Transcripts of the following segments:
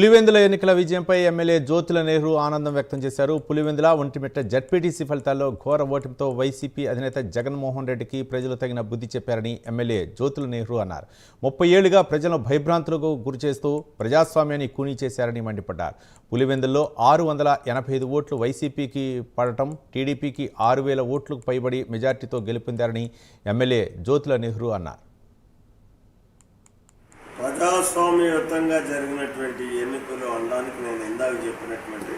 పులివెందుల ఎన్నికల విజయంపై ఎమ్మెల్యే జ్యోతుల నెహ్రూ ఆనందం వ్యక్తం చేశారు. పులివెందుల ఒంటిమిట్ట జడ్పీటీసీ ఫలితాల్లో ఘోర ఓటమితో వైసీపీ అధినేత జగన్మోహన్ రెడ్డికి ప్రజలు తగిన బుద్ధి చెప్పారని ఎమ్మెల్యే జ్యోతుల నెహ్రూ అన్నారు. ముప్పై ఏళ్ళుగా ప్రజలను భయభ్రాంతులకు గురిచేస్తూ ప్రజాస్వామ్యాన్ని కూనీ చేశారని మండిపడ్డారు. పులివెందుల్లో ఆరు వందల ఎనభై ఐదు ఓట్లు వైసీపీకి పడటం టీడీపీకి ఆరు వేల ఓట్లకు పైబడి మెజార్టీతో గెలుపొందారని ఎమ్మెల్యే జ్యోతుల నెహ్రూ అన్నారు. ప్రజాస్వామ్యయుతంగా జరిగినటువంటి ఎన్నికలు అనడానికి నేను ఇందాక చెప్పినటువంటి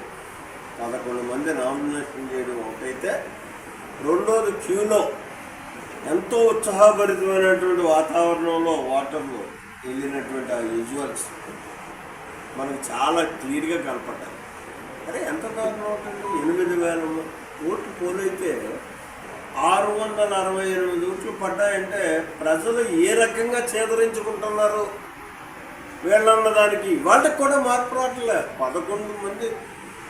పదకొండు మంది నామినేషన్ చేయడం ఒకటైతే రెండోది క్యూలో ఎంతో ఉత్సాహభరితమైనటువంటి వాతావరణంలో వాటర్లో వెళ్ళినటువంటి ఆ విజువల్స్ మనకు చాలా క్లియర్గా కనపడ్డాయి. అరే ఎంత దారుణం ఉంటుంది ఎనిమిది వేల ఓట్లు పోలైతే ఆరు వందల అరవై ఎనిమిది ఓట్లు పడ్డాయంటే ప్రజలు ఏ రకంగా చేదరించుకుంటున్నారు? వీళ్ళన్న దానికి వాళ్ళకి కూడా మార్పు రావట్లే. పదకొండు మంది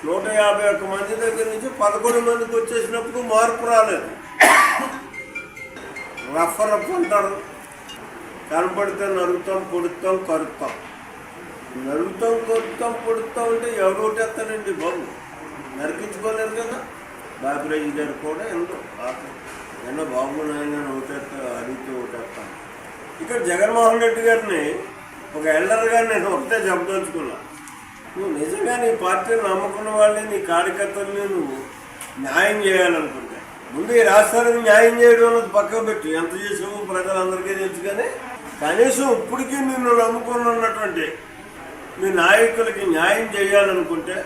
నూట యాభై ఒక్క మంది దగ్గర నుంచి పదకొండు మందికి వచ్చేసినప్పుడు మార్పు రాలేదు. రఫ్ రఫ్ అంటారు. కనపడితే నరుగుతాం పొడుతాం కరుతాం నరుగుతాం కొరుతాం పొడుతాం అంటే ఎవరు ఓటేస్తాడండి బాబు. బాబురాజు గారు కూడా ఎంతో ఎన్నో బాబు నాయన ఓటేస్తా అడిగితే ఓటేస్తాను ఇక్కడ జగన్మోహన్ రెడ్డి గారిని ఒక ఎల్డర్గా నేను ఒకటే చెప్పదలుచుకున్నా నువ్వు నిజంగా నీ పార్టీని నమ్ముకున్న వాళ్ళని నీ కార్యకర్తల్ని నువ్వు న్యాయం చేయాలనుకుంటే. ముందు ఈ రాష్ట్రానికి న్యాయం చేయడం అన్నది పక్కకు పెట్టు. ఎంత చేసావు ప్రజలందరికీ తెలుసు కానీ కనీసం ఇప్పటికీ నిన్ను నమ్ముకుని ఉన్నటువంటి మీ నాయకులకి న్యాయం చేయాలనుకుంటే